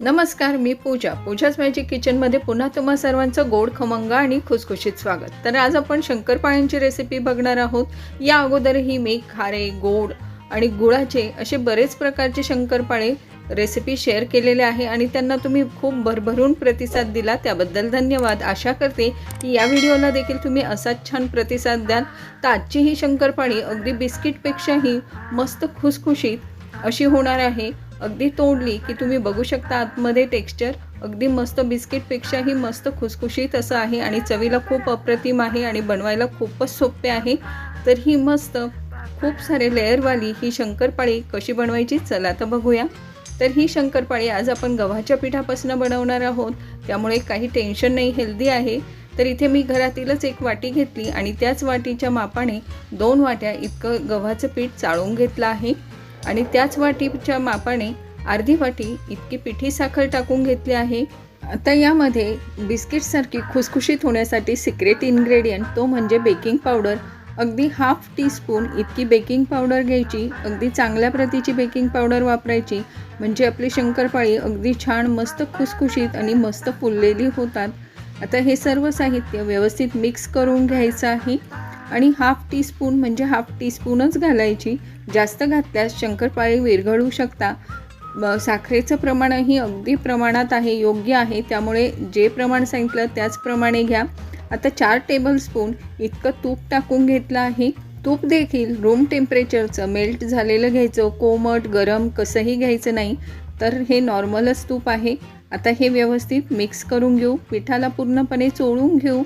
नमस्कार मी पूजा. पूजाच मॅजिक किचनमध्ये पुन्हा तुम्हा सर्वांचं गोड खमंग आणि खुसखुशीत स्वागत. तर आज आपण शंकरपाळ्यांची रेसिपी बघणार आहोत. या अगोदरही मी खारे गोड आणि गुळाचे असे बरेच प्रकारचे शंकरपाळे रेसिपी शेअर केलेले आहे आणि त्यांना तुम्ही खूप भरभरून प्रतिसाद दिला. त्याबद्दल धन्यवाद. आशा करते की या व्हिडिओला देखील तुम्ही असाच छान प्रतिसाद द्याल. तर आजची ही शंकरपाळी अगदी बिस्किटपेक्षाही मस्त खुसखुशीत अशी होणार आहे. अगदी तोडली की तुम्ही बघू शकता आतमध्ये टेक्स्चर अगदी मस्त बिस्किटपेक्षाही मस्त खुसखुशीत असं आहे आणि चवीला खूप अप्रतिम आहे आणि बनवायला खूपच सोपे आहे. तर ही मस्त खूप सारे लेअरवाली ही शंकरपाळी कशी बनवायची चला तर बघूया. तर ही शंकरपाळी आज आपण गव्हाच्या पिठापासून बनवणार आहोत. त्यामुळे काही टेन्शन नाही हेल्दी आहे. तर इथे मी घरातीलच एक वाटी घेतली आणि त्याच वाटीच्या मापाने दोन वाट्या इतकं गव्हाचं पीठ चाळून घेतलं आहे. आणि त्याच वाटीच्या मापाने अर्धी वाटी इतकी पिठी साखर टाकून घेतली आहे. आता यामध्ये बिस्किटसारखी खुसखुशीत होण्यासाठी सिक्रेट इन्ग्रेडियंट तो म्हणजे बेकिंग पावडर अगदी हाफ टीस्पून इतकी बेकिंग पावडर घ्यायची अगदी चांगल्या प्रतीची बेकिंग पावडर वापरायची. म्हणजे आपली शंकरपाळी अगदी छान मस्त खुसखुशीत आणि मस्त फुललेली होतात. आता हे सर्व साहित्य व्यवस्थित मिक्स करून घ्यायचं आहे. आणि हाफ टीस्पून म्हणजे हाफ टीस्पूनच घालायची. जास्त घातल्यास शंकरपाळी विरघळू शकता. साखरेचं प्रमाणही अगदी प्रमाणात आहे योग्य आहे. त्यामुळे जे प्रमाण सांगितलं त्याचप्रमाणे घ्या. आता चार टेबलस्पून इतकं तूप टाकून घेतलं आहे. तूप देखील रूम टेम्परेचरचं मेल्ट झालेलं घ्यायचं. कोमट गरम कसंही घ्यायचं नाही. तर हे नॉर्मलच तूप आहे. आता हे व्यवस्थित मिक्स करून घेऊ. पिठाला पूर्णपणे चोळून घेऊ.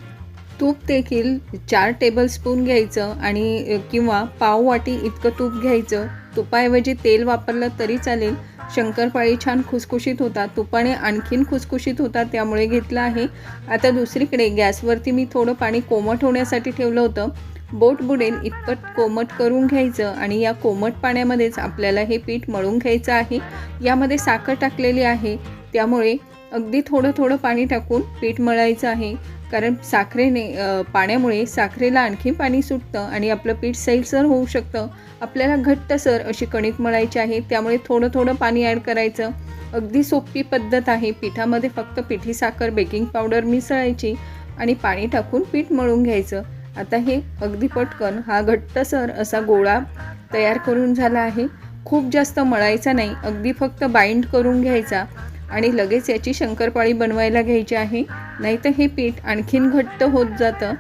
तूप देखील चार टेबलस्पून घ्यायचं आणि किंवा पाव वाटी इतकं तूप घ्यायचं. तुपाऐवजी तेल वापरलं तरी चालेल. शंकरपाळी छान खुसखुशीत होता तुपाने आणखीन खुसखुशीत होतात त्यामुळे घेतलं आहे. आता दुसरीकडे गॅसवरती मी थोडं पाणी कोमट होण्यासाठी ठेवलं होतं. बोट बुडेल इतकं कोमट करून घ्यायचं आणि या कोमट पाण्यामध्येच आपल्याला हे पीठ मळून घ्यायचं आहे. यामध्ये साखर टाकलेली आहे. त्यामुळे अगदी थोडं थोडं पाणी टाकून पीठ मळायचं आहे. कारण साखरेने पाण्यामुळे साखरेला आणखी पाणी सुटतं आणि आपलं पीठ सैलसर होऊ शकतं. आपल्याला घट्टसर अशी कणिक मळायची आहे त्यामुळे थोडं थोडं पाणी ॲड करायचं. अगदी सोपी पद्धत आहे. पिठामध्ये फक्त पिठी साखर बेकिंग पावडर मिसळायची आणि पाणी टाकून पीठ मळून घ्यायचं. आता हे अगदी पटकन हा घट्टसर असा गोळा तयार करून झाला आहे. खूप जास्त मळायचा नाही. अगदी फक्त बाइंड करून घ्यायचा. आणि लगेच याची शंकरपाळी बनवायला घ्यायची आहे. नाही तर हे पीठ आणखीन घट्ट होत जातं.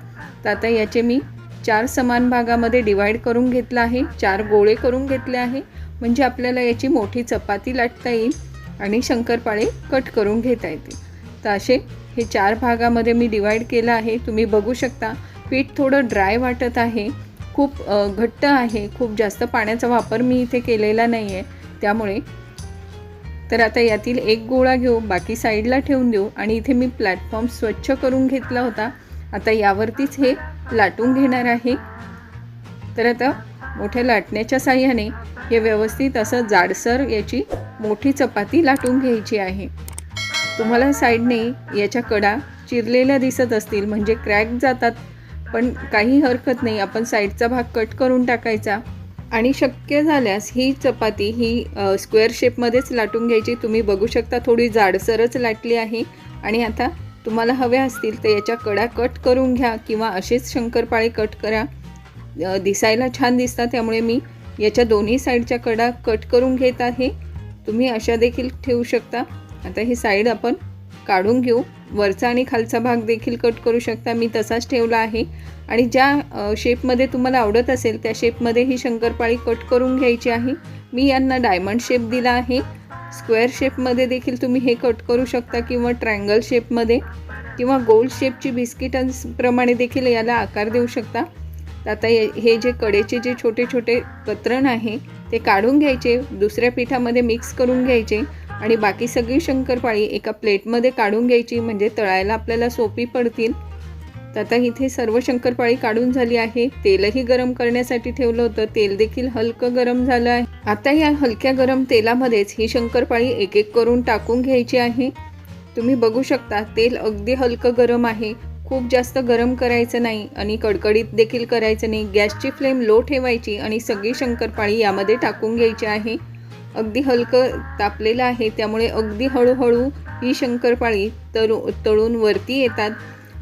तर आता याचे मी चार समान भागामध्ये डिवाईड करून घेतलं आहे. चार गोळे करून घेतले आहे. म्हणजे आपल्याला याची मोठी चपाती लाटता येईल आणि शंकरपाळे कट करून घेता येतील. तर असे हे चार भागामध्ये मी डिवाईड केलं आहे. तुम्ही बघू शकता पीठ थोडं ड्राय वाटत आहे. खूप घट्ट आहे. खूप जास्त पाण्याचा वापर मी इथे केलेला नाही आहे त्यामुळे तर आता यातील एक गोळा घेऊ बाकी साईडला ठेवून देऊ. आणि इथे मी प्लॅटफॉर्म स्वच्छ करून घेतला होता. आता यावरतीच हे लाटून घेणार आहे. तर आता मोठ्या लाटण्याच्या साह्याने हे व्यवस्थित असं जाडसर याची मोठी चपाती लाटून घ्यायची आहे. तुम्हाला साईडने याच्या कडा चिरलेल्या दिसत असतील म्हणजे क्रॅक जातात. पण काही हरकत नाही आपण साईडचा भाग कट करून टाकायचा. आणि शक्य झाल्यास ही चपाती ही स्क्वेअर शेपमध्येच लाटून घ्यायची. तुम्ही बघू शकता थोडी जाडसरच लाटली आहे. आणि आता तुम्हाला हव्या असतील तर याच्या कडा कट करून घ्या किंवा असेच शंकरपाळे कट करा. दिसायला छान दिसतात त्यामुळे मी याच्या दोन्ही साईडच्या कडा कट करून घेत आहे. तुम्ही अशा देखील ठेवू शकता. आता ही साईड आपण काढून घेऊ. वरचा आणि खालचा भाग देखील कट करू शकता. मी तसाच ठेवला आहे. आणि ज्या शेपमध्ये तुम्हाला आवडत असेल त्या शेपमध्ये ही शंकरपाळी कट करून घ्यायची आहे. मी यांना डायमंड शेप दिला आहे. स्क्वेअर शेपमध्ये देखील तुम्ही हे कट करू शकता किंवा ट्रँगल शेपमध्ये किंवा गोल शेपची बिस्किटांप्रमाणे देखील याला आकार देऊ शकता. आता हे हे जे कडेचे जे छोटे छोटे कतरण आहे ते काढून घ्यायचे. दुसऱ्या पिठामध्ये मिक्स करून घ्यायचे. आणि बाकी सगळी शंकरपाळी एका प्लेटमध्ये काढून घ्यायची म्हणजे तळायला आपल्याला सोपी पडतील. तर आता इथे सर्व शंकरपाळी काढून झाली आहे. तेलही गरम करण्यासाठी ठेवलं होतं. तेल देखील हलकं गरम झालं आहे. आता या हलक्या गरम तेलामध्येच ही शंकरपाळी एक एक करून टाकून घ्यायची आहे. तुम्ही बघू शकता तेल अगदी हलकं गरम आहे. खूप जास्त गरम करायचं नाही आणि कडकडीत देखील करायचं नाही. गॅसची फ्लेम लो ठेवायची आणि सगळी शंकरपाळी यामध्ये टाकून घ्यायची आहे. अगदी हलकं तापलेलं आहे. त्यामुळे अगदी हळूहळू ही शंकरपाळी तळू तळून वरती येतात.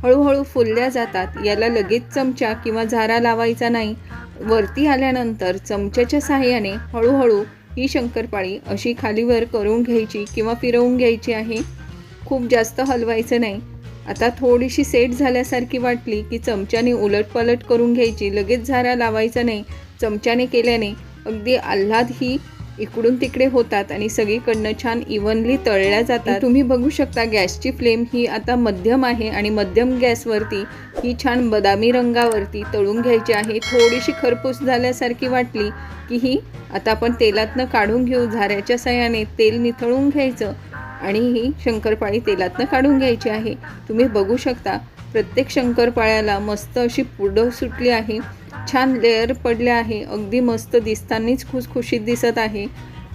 हळूहळू फुलल्या जातात. याला लगेच चमचा किंवा झारा लावायचा नाही. वरती आल्यानंतर चमच्याच्या साहाय्याने हळूहळू ही शंकरपाळी अशी खालीवर करून घ्यायची किंवा फिरवून घ्यायची आहे. खूप जास्त हलवायचं नाही. आता थोडीशी सेट झाल्यासारखी वाटली की चमच्याने उलटपलट करून घ्यायची. लगेच झारा लावायचा नाही. चमच्याने केल्याने अगदी आल्हाद ही इकडून तिकडे होतात आणि सगळीकडनं छान इव्हनली तळल्या जातात. तुम्ही बघू शकता गॅसची फ्लेम ही आता मध्यम आहे आणि मध्यम गॅसवरती ही छान बदामी रंगावरती तळून घ्यायची आहे. थोडीशी खरपूस झाल्यासारखी वाटली की ही आता आपण तेलातनं काढून घेऊ. झाऱ्याच्या साह्याने तेल निथळून घ्यायचं आणि ही शंकरपाळी तेलातनं काढून घ्यायची आहे. तुम्ही बघू शकता प्रत्येक शंकरपाळ्याला मस्त अशी पुडं सुटली आहे. छान लेअर पडले आहे. अगदी मस्त दिसतानीच खुसखुशीत दिसत आहे.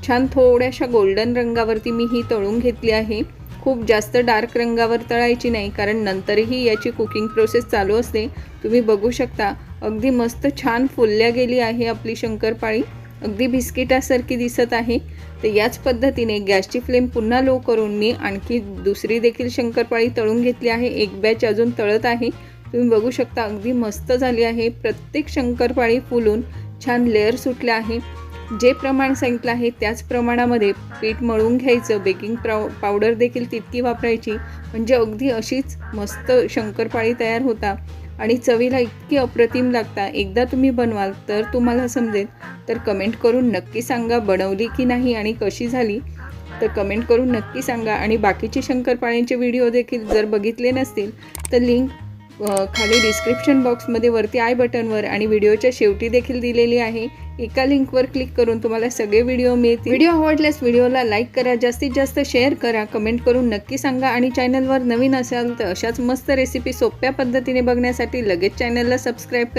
छान थोड्याशा गोल्डन रंगावरती मी ही तळून घेतली आहे. खूप जास्त डार्क रंगावर तळायची नाही कारण नंतरही याची कुकिंग प्रोसेस चालू असते. तुम्ही बघू शकता अगदी मस्त छान फुलल्या गेली आहे आपली शंकरपाळी. अगदी बिस्किटासारखी दिसत आहे. तर याच पद्धतीने गॅसची फ्लेम पुन्हा लो करून मी आणखी दुसरी देखील शंकरपाळी तळून घेतली आहे. एक बॅच अजून तळत आहे. तुम्ही बघू शकता अगदी मस्त झाली आहे. प्रत्येक शंकरपाळी फुलून छान लेअर सुटले आहे. जे प्रमाण सांगितलं आहे त्याच प्रमाणामध्ये पीठ मळून घ्यायचं. बेकिंग पाव पावडर देखील तितकी वापरायची. म्हणजे अगदी अशीच मस्त शंकरपाळी तयार होता. आणि चवीला इतकी अप्रतिम लागता. एकदा तुम्ही बनवाल तर तुम्हाला समजेल. तर कमेंट करून नक्की सांगा बनवली की नाही आणि कशी झाली. तर कमेंट करून नक्की सांगा. आणि बाकीचे शंकरपाळ्यांचे व्हिडिओ देखील जर बघितले नसतील तर लिंक खाली डिस्क्रिप्शन बॉक्समध्ये वरती आय बटनवर आणि व्हिडिओच्या शेवटी देखील दिलेली आहे. एका लिंकवर क्लिक करून तुम्हाला सगळे व्हिडिओ मिळतील. व्हिडिओ आवडल्यास व्हिडिओला लाईक करा जास्तीत जास्त शेअर करा कमेंट करून नक्की सांगा आणि चॅनलवर नवीन असाल तर अशाच मस्त रेसिपी सोप्या पद्धतीने बघण्यासाठी लगेच चॅनलला सबस्क्राईब करा.